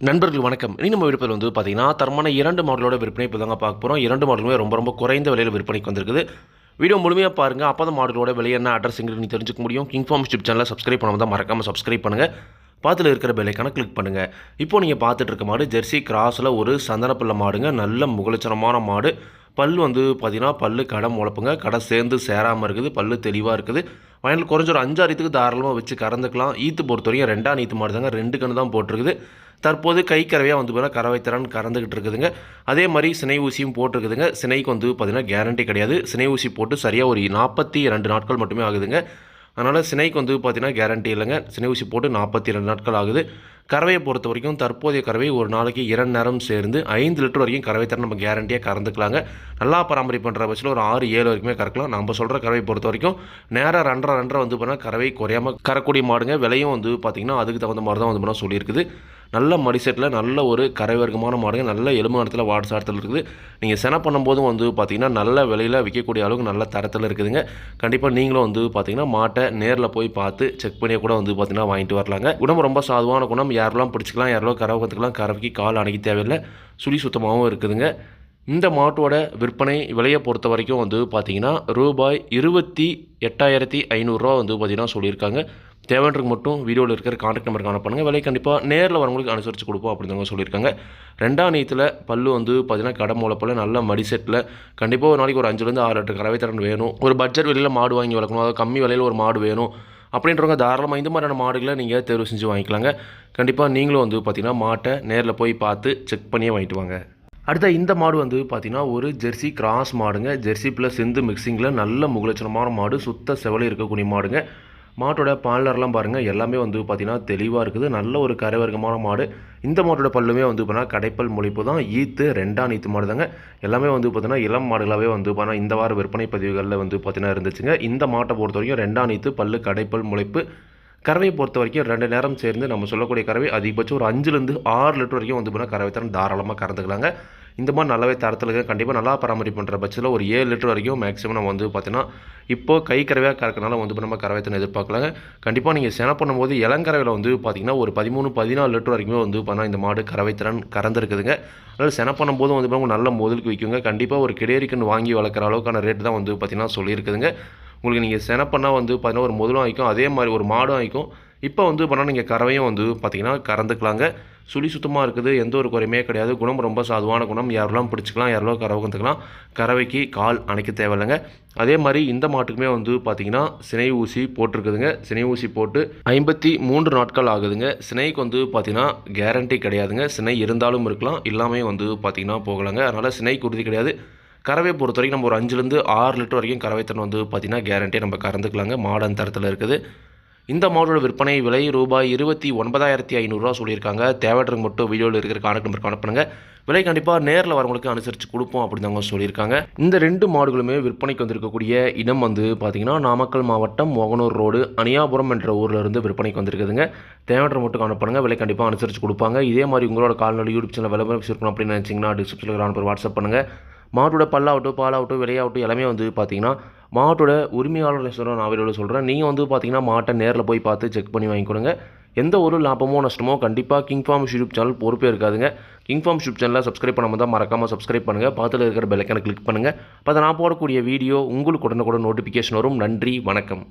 நண்பர்கள் வணக்கம். இனி நம்ம விருப்பத்தில் வந்து பார்த்தீங்கன்னா தரமான இரண்டு மாடலோட விற்பனை இப்போ தாங்க பார்க்க போகிறோம் இரண்டு மாடலுமே ரொம்ப ரொம்ப குறைந்த விலையில் விற்பனைக்கு வந்திருக்குது. வீடியோ முழுமையாக பாருங்கள் அப்போ தான் மாடலோட விலை என்ன அட்ரஸ் எங்களுக்கு நீ தெரிஞ்சுக்க முடியும். கிங் ஃபார்ம் யூடியூப் சேனலை சப்ஸ்கிரைப் பண்ணாமல் தான் மறக்காமல் சப்ஸ்கிரைப் பண்ணுங்கள் பாத்தில் இருக்கிற பெல்லைக்கான கிளிக் பண்ணுங்கள் இப்போ நீங்கள் பார்த்துட்டு இருக்க மாடு ஜெர்சி கிராஸில் ஒரு சந்தனப்பிள்ளை மாடுங்க. நல்ல முகலட்சணமான மாடு. பல் வந்து பார்த்தீங்கன்னா பல்லு கடை முளப்புங்க. கடை சேர்ந்து சேராமல் இருக்குது. பல்லு தெளிவாக இருக்குது. வயலில் குறைஞ்ச ஒரு அஞ்சாயிரத்துக்கு தாராளமாக வச்சு கறந்துக்கலாம். ஈத்து பொறுத்த வரைக்கும் ரெண்டாம் நீத்து மாடு தாங்க. ரெண்டு கன்று தான் போட்டிருக்குது. தற்போது கை கறவையாக வந்து பார்த்தீங்கன்னா கறவை திறன் கறந்துக்கிட்டு இருக்குதுங்க. அதே மாதிரி சினை ஊசியும் போட்டிருக்குதுங்க. சினைக்கு வந்து பார்த்திங்கன்னா கேரண்டி கிடையாது. சினை ஊசி போட்டு சரியாக ஒரு நாற்பத்தி ரெண்டு நாட்கள் மட்டுமே ஆகுதுங்க. அதனால் சினைக்கு வந்து பார்த்திங்கன்னா கேரண்டி இல்லைங்க. சினை ஊசி போட்டு நாற்பத்தி ரெண்டு நாட்கள் ஆகுது. கறவையை பொறுத்த வரைக்கும் தற்போதைய கறவை ஒரு நாளைக்கு இரண்டு நேரம் சேர்ந்து ஐந்து லிட்டர் வரைக்கும் கறவை தர நம்ம கேரண்டியாக கறந்துக்கலாங்க. நல்லா பராமரிப்பு பண்ணுற பட்சத்தில் ஒரு ஆறு ஏழு வரைக்குமே கறக்கலாம். நம்ம சொல்கிற கறவை பொறுத்த வரைக்கும் நேராக ரெண்டரை ரெண்டரை வந்து பண்ணால் கறவை குறையாமல் கறக்கூடிய மாடுங்க. விலையும் வந்து பார்த்திங்கன்னா அதுக்கு தகுந்த மாதிரி தான் வந்து பண்ணால் சொல்லியிருக்குது. நல்ல மடிசெட்டில் நல்ல ஒரு கரைவர்க்கமான மாடுங்க. நல்ல எலும்பு இடத்துல வாடு சாரத்தில் இருக்குது. நீங்கள் சென பண்ணும்போதும் வந்து பார்த்திங்கன்னா நல்ல விலையில் விற்கக்கூடிய அளவுக்கு நல்ல தரத்தில் இருக்குதுங்க. கண்டிப்பாக நீங்களும் வந்து பார்த்திங்கன்னா மாட்டை நேரில் போய் பார்த்து செக் பண்ணி கூட வந்து பார்த்திங்கன்னா வாங்கிட்டு வரலாங்க. குணம் ரொம்ப சாதுவான குணம். யாரெல்லாம் பிடிச்சிக்கலாம் யாரெல்லாம் கறவை கற்றுக்கலாம் கறவைக்கு கால் அணைக்க தேவையில்லை. சுழி சுத்தமாகவும் இருக்குதுங்க. இந்த மாட்டோட விற்பனை விலையை பொறுத்த வரைக்கும் வந்து பார்த்திங்கன்னா ரூபாய் இருபத்தி எட்டாயிரத்தி ஐநூறுரூவா வந்து பார்த்திங்கன்னா சொல்லியிருக்காங்க. தேவைன்றதுக்கு மட்டும் வீடியோவில் இருக்கிற கான்டாக்ட் நம்பருக்கு அனுப்புங்க விலை கண்டிப்பாக நேரில் வரவங்களுக்கு அனுசரித்து கொடுப்போம் அப்படின்னு சொல்லியிருக்காங்க. ரெண்டாம் நீத்தில் பல்லு வந்து பார்த்தீங்கன்னா கடை மூலப்போல் நல்ல மடி செட்டில் கண்டிப்பாக ஒரு நாளைக்கு ஒரு அஞ்சுலேருந்து ஆறு லிட்டர் கறவை திறன் வேணும். ஒரு பட்ஜெட் விலையில் மாடு வாங்கி வளர்க்கணும். அதாவது கம்மி விலையில் ஒரு மாடு வேணும். அப்படின்றவங்க தாராளமாக இந்த மாதிரியான மாடுகளை நீங்கள் தேர்வு செஞ்சு வாங்கிக்கலாங்க. கண்டிப்பாக நீங்களும் வந்து பார்த்திங்கன்னா மாட்டை நேரில் போய் பார்த்து செக் பண்ணியே வாங்கிட்டு வாங்க. அடுத்த இந்த மாடு வந்து பார்த்தீங்கன்னா ஒரு ஜெர்சி கிராஸ் மாடுங்க. ஜெர்சி ப்ளஸ் சிந்து மிக்சிங்கில் நல்ல முகலட்சணமான மாடு சுத்த செவலை இருக்கக்கூடிய மாடுங்க. மாட்டோட பாலர்லாம் பாருங்கள் எல்லாமே வந்து பார்த்திங்கன்னா தெளிவாக இருக்குது. நல்ல ஒரு கரைவர்க்கமான மாடு. இந்த மாட்டோட பல்லுமே வந்து பார்த்தீங்கன்னா கடைப்பல் முளைப்பு தான். ஈத்து ரெண்டாம் நீத்து மாடு தாங்க எல்லாமே வந்து பார்த்தீங்கன்னா இளம் மாடுகளாகவே வந்து பார்த்தீங்கன்னா இந்த வார விற்பனை பதிவுகளில் வந்து பார்த்தீங்கன்னா இருந்துச்சுங்க. இந்த மாட்டை பொறுத்த வரைக்கும் ரெண்டாம் நீத்து பல்லு கடைப்பல் முளைப்பு. கறவையை பொறுத்த வரைக்கும் ரெண்டு நேரம் சேர்ந்து நம்ம சொல்லக்கூடிய கறவை அதிகபட்சம் ஒரு அஞ்சுலேருந்து ஆறு லிட்டர் வரைக்கும் வந்து பார்த்தீங்கன்னா கறவை தரம் தாராளமாக கறந்துக்கலாங்க. இந்த மாதிரி நல்லாவே தரத்தில் இருக்க. கண்டிப்பாக நல்லா பராமரிப்பு பண்ணுற பட்சத்தில் ஒரு ஏழு லிட்டர் வரைக்கும் மேக்ஸிமம் நம்ம வந்து பார்த்தீங்கன்னா இப்போ கை கறவையாக கறக்கனால வந்து நம்ம கறவைத்தனை எதிர்பார்க்கலாங்க. கண்டிப்பாக நீங்கள் சென பண்ணும்போது இளங்கறவையில் வந்து பார்த்தீங்கன்னா ஒரு பதிமூணு பதினாலு லிட்டர் வரைக்குமே வந்து பார்த்தீங்கன்னா இந்த மாடு கறவைத்திறன் கறந்துருக்குதுங்க. அதனால் சென பண்ணும்போது வந்து பார்த்தீங்கன்னா நல்ல முதலுக்கு விற்குங்க கண்டிப்பாக ஒரு கிடேரிக்கன் வாங்கி வளர்க்குற அளவுக்கான ரேட்டு தான் வந்து பார்த்திங்கன்னா சொல்லியிருக்குதுங்க. உங்களுக்கு நீங்கள் சென பண்ணால் வந்து பார்த்தீங்கன்னா ஒரு முதலும் வாங்கிக்கும் அதே மாதிரி ஒரு மாடும் வாங்கிக்கும் இப்போ வந்து பண்ணால் நீங்கள் கறவையும் வந்து பார்த்திங்கன்னா கறந்துக்கலாங்க. சுழி சுத்தமாக இருக்குது எந்த ஒரு குறையுமே கிடையாது. குணம் ரொம்ப சாதுவான குணம். யாரெல்லாம் பிடிச்சிக்கலாம் யாரெல்லாம் கறவை கற்றுக்கலாம் கறவைக்கு கால் அணைக்க தேவையில்லைங்க. அதே மாதிரி இந்த மாட்டுக்குமே வந்து பார்த்தீங்கன்னா சினை ஊசி போட்டிருக்குதுங்க. சினை ஊசி போட்டு ஐம்பத்தி மூன்று நாட்கள் ஆகுதுங்க. சினைக்கு வந்து பார்த்தீங்கன்னா கேரண்டி கிடையாதுங்க. சினை இருந்தாலும் இருக்கலாம் இல்லாமே வந்து பார்த்தீங்கன்னா போகலாங்க. அதனால் சினைக்கு உறுதி கிடையாது. கறவை பொறுத்த வரைக்கும் நம்ம ஒரு அஞ்சுலேருந்து ஆறு லிட்டர் வரைக்கும் கறவை தண்ணி வந்து பார்த்திங்கன்னா கேரண்டியாக நம்ம கறந்துக்கலாங்க. மாடன் தரத்தில் இருக்குது. இந்த மாடலோட விற்பனை விலை ரூபாய் இருபத்தி ஒன்பதாயிரத்தி ஐநூறுரூவா சொல்லியிருக்காங்க. தேவைன்றவங்க மட்டும் வீடியோவில் இருக்கிற கான்டாக்ட் நம்பருக்கு அனுப்புங்க விலை கண்டிப்பாக நேரில் வரவங்களுக்கு அனுசரித்து கொடுப்போம் அப்படின்னு சொல்லியிருக்காங்க. இந்த ரெண்டு மாடுகளுமே விற்பனைக்கு வந்திருக்கக்கூடிய இடம் வந்து பார்த்திங்கன்னா நாமக்கல் மாவட்டம் மோகனூர் ரோடு அணியாபுரம் என்ற ஊரில் இருந்து விற்பனைக்கு வந்திருக்குதுங்க. தேவைன்ற மட்டும் அனுப்புங்க விலை கண்டிப்பாக அனுசரித்து கொடுப்பாங்க. இதே மாதிரி உங்களோட கால்நடை யூடியூப் சேனல் விளம்பரம் இருக்கணும் அப்படின்னு நினச்சிங்கன்னா டிஸ்கிரிப்ஷனில் அனுப்புற வாட்ஸ்அப் பண்ணுங்கள் மாட்டோட பல்லாகட்டும் பாலாகட்டும் விலையாகட்டும் எல்லாமே வந்து பார்த்தீங்கன்னா மாட்டோட உரிமையாளர் சொல்கிறேன் நான் வீடியோவில் சொல்கிறேன் நீங்கள் வந்து பார்த்தீங்கன்னா மாட்டை நேரில் போய் பார்த்து செக் பண்ணி வாங்கிக்கொடுங்க. எந்த ஒரு லாபமோ நஷ்டமோ கண்டிப்பாக கிங் ஃபார்ம் யூடியூப் சேனல் பொறுப்பே இருக்காதுங்க. கிங் ஃபார்ம் யூடியூப் சேனலில் சப்ஸ்கிரைப் பண்ணாமல் தான் மறக்காமல் சப்ஸ்கிரைப் பண்ணுங்கள் பார்த்துல இருக்கிற பெல்லைக்கான கிளிக் பண்ணுங்கள் அப்போ நான் போடக்கூடிய வீடியோ உங்களுக்கு உடனுக்குடன் நோட்டிஃபிகேஷன் வரும். நன்றி வணக்கம்.